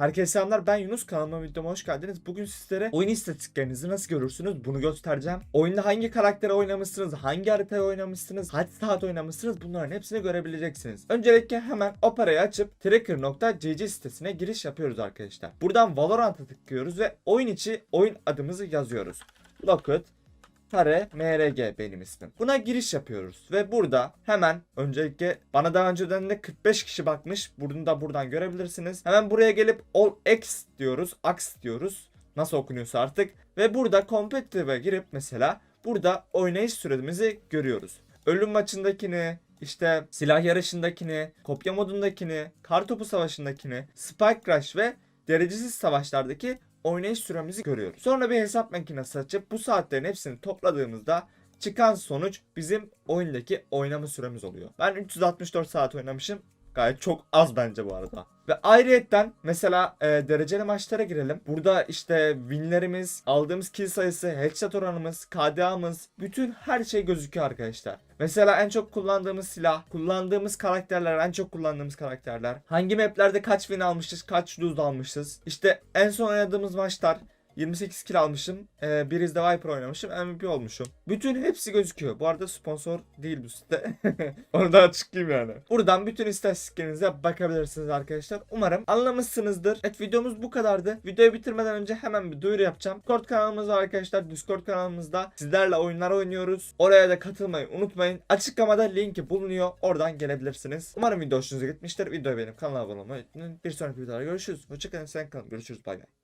Herkese selamlar ben Yunus kanalıma videoma hoş geldiniz. Bugün sizlere oyun istatistiklerinizi nasıl görürsünüz bunu göstereceğim. Oyunda hangi karakteri oynamışsınız, hangi haritayı oynamışsınız, kaç saat oynamışsınız bunların hepsini görebileceksiniz. Öncelikle hemen Opera'yı açıp tracker.gg sitesine giriş yapıyoruz arkadaşlar. Buradan Valorant'a tıklıyoruz ve oyun içi oyun adımızı yazıyoruz. Locket Kare MRG benim ismim. Buna giriş yapıyoruz ve burada hemen öncelikle bana daha önceden de 45 kişi bakmış. Bunu da buradan görebilirsiniz. Hemen buraya gelip All X diyoruz. Ax diyoruz. Nasıl okunuyorsa artık. Ve burada Competitive'e girip mesela burada oynayış süremizi görüyoruz. Ölüm maçındakini, işte silah yarışındakini, kopya modundakini, kartopu savaşındakini, Spike Rush ve derecesiz savaşlardaki oynayış süremizi görüyoruz. Sonra bir hesap makinesi açıp bu saatlerin hepsini topladığımızda çıkan sonuç bizim oyundaki oynama süremiz oluyor. Ben 364 saat oynamışım. Gayet çok az bence bu arada. Ve ayrıyetten mesela e, dereceli maçlara girelim. Burada işte winlerimiz, aldığımız kill sayısı, headshot oranımız, KDA'mız, bütün her şey gözüküyor arkadaşlar. Mesela en çok kullandığımız silah, kullandığımız karakterler, en çok kullandığımız karakterler. Hangi maplerde kaç win almışız, kaç lose almışız. İşte en son oynadığımız maçlar 28 kill almışım. Ee, bir izde Viper oynamışım. MVP olmuşum. Bütün hepsi gözüküyor. Bu arada sponsor değil bu site. Onu da açıklayayım yani. Buradan bütün istatistiklerinize bakabilirsiniz arkadaşlar. Umarım anlamışsınızdır. Evet videomuz bu kadardı. Videoyu bitirmeden önce hemen bir duyuru yapacağım. Discord kanalımız var arkadaşlar. Discord kanalımızda sizlerle oyunlar oynuyoruz. Oraya da katılmayı unutmayın. Açıklamada linki bulunuyor. Oradan gelebilirsiniz. Umarım video hoşunuza gitmiştir. Videoyu benim kanala abone olmayı unutmayın. Bir sonraki videoda görüşürüz. Hoşçakalın. Sen kalın. Görüşürüz. Bay bay.